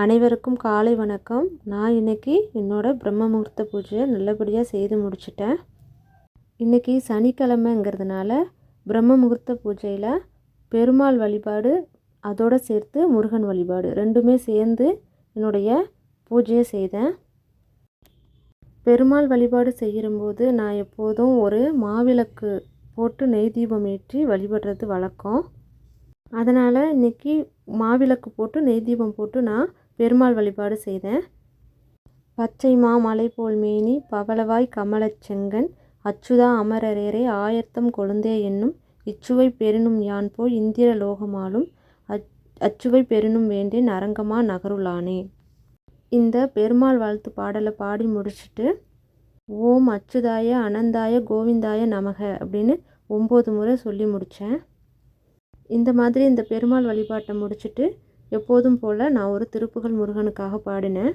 அனைவருக்கும் காலை வணக்கம். நான் இன்னைக்கு என்னோடய பிரம்ம முகூர்த்த பூஜையை நல்லபடியாக செய்து முடிச்சிட்டேன். இன்றைக்கி சனிக்கிழமைங்கிறதுனால பிரம்ம முகூர்த்த பூஜையில் பெருமாள் வழிபாடு அதோடு சேர்த்து முருகன் வழிபாடு ரெண்டுமே சேர்ந்து என்னுடைய பூஜையை செய்தேன். பெருமாள் வழிபாடு செய்கிறபோது நான் எப்போதும் ஒரு மாவிளக்கு போட்டு நெய் தீபம் ஏற்றி வழிபடுறது வழக்கம். அதனால் இன்றைக்கி மாவிளக்கு போட்டு நெய் தீபம் போட்டு நான் பெருமாள் வழிபாடு செய்தேன். பச்சை மா மலை போல் மேனி பவளவாய் கமலச் செங்கன் அச்சுதா அமரரேரே ஆயர்த்தம் கொழுந்தே என்னும் இச்சுவை பெருணும் யான் போய் இந்திர லோகமாலும் அச் அச்சுவை பெருணும் வேண்டே நரங்கமா நகருளானே. இந்த பெருமாள் வாழ்த்து பாடலை பாடி முடிச்சுட்டு ஓம் அச்சுதாய அனந்தாய கோவிந்தாய நமக அப்படின்னு ஒம்பது முறை சொல்லி முடித்தேன் இந்த மாதிரி இந்த பெருமாள் வழிபாட்டை முடிச்சுட்டு எப்போதும் போல் நான் ஒரு திருப்புகள் முருகனுக்காக பாடினேன்.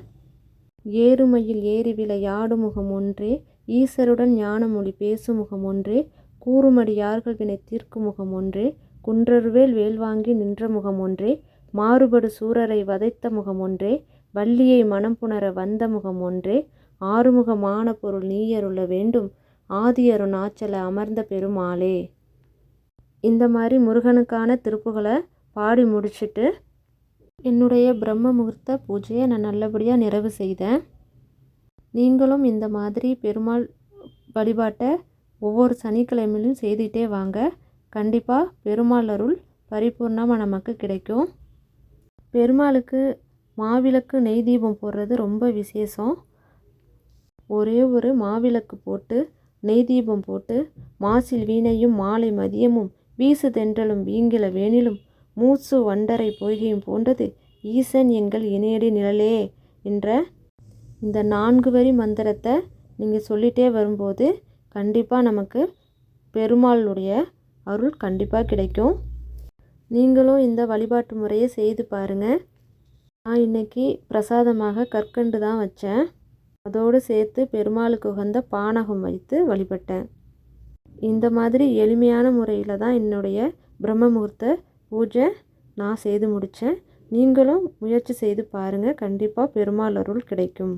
ஏறுமையில் ஏறிவில யாடு முகம் ஒன்றே ஈசருடன் ஞானமொழி பேசும் முகம் ஒன்றே கூறுமடி யார்கள் வினை தீர்க்கும் முகம் ஒன்றே குன்றருவேல் வேல்வாங்கி நின்ற முகம் ஒன்றே மாறுபடு சூரரை வதைத்த முகம் ஒன்றே வள்ளியை மனம் புணர வந்த முகம் ஒன்றே ஆறுமுகமான பொருள் நீயருள வேண்டும் ஆதியருண் ஆச்சல அமர்ந்த பெருமாளே. இந்த மாதிரி முருகனுக்கான திருப்புகளை பாடி முடிச்சுட்டு என்னுடைய பிரம்ம முகூர்த்த பூஜையை நான் நல்லபடியாக நிறைவு செய்தேன். நீங்களும் இந்த மாதிரி பெருமாள் வழிபாட்டை ஒவ்வொரு சனிக்கிழமையிலும் செய்துகிட்டே வாங்க. கண்டிப்பாக பெருமாள் அருள் பரிபூர்ணமாக நமக்கு கிடைக்கும். பெருமாளுக்கு மாவிளக்கு நெய் தீபம் போடுறது ரொம்ப விசேஷம். ஒரே ஒரு மாவிளக்கு போட்டு நெய் தீபம் போட்டு மாசில் வீணையும் மாலை மதியமும் வீசு தென்றலும் வீங்கில வேணிலும் மூச்சு வண்டரை பொய்கையும் போன்றது ஈசன் எங்கள் இணையடி நிழலே என்ற இந்த நான்கு வரி மந்திரத்தை நீங்கள் சொல்லிகிட்டே வரும்போது கண்டிப்பாக நமக்கு பெருமாளுடைய அருள் கண்டிப்பாக கிடைக்கும். நீங்களும் இந்த வழிபாட்டு முறையை செய்து பாருங்கள் நான் இன்றைக்கி பிரசாதமாக கற்கண்டு தான் வச்சேன். அதோடு சேர்த்து பெருமாளுக்கு உகந்த பானகம் வைத்து வழிபட்டேன். இந்த மாதிரி எளிமையான முறையில் தான் என்னுடைய பிரம்ம முகூர்த்த பூஜை நான் செய்து முடித்தேன் நீங்களும் முயற்சி செய்து பாருங்கள் கண்டிப்பாக பெருமாள் அருள் கிடைக்கும்.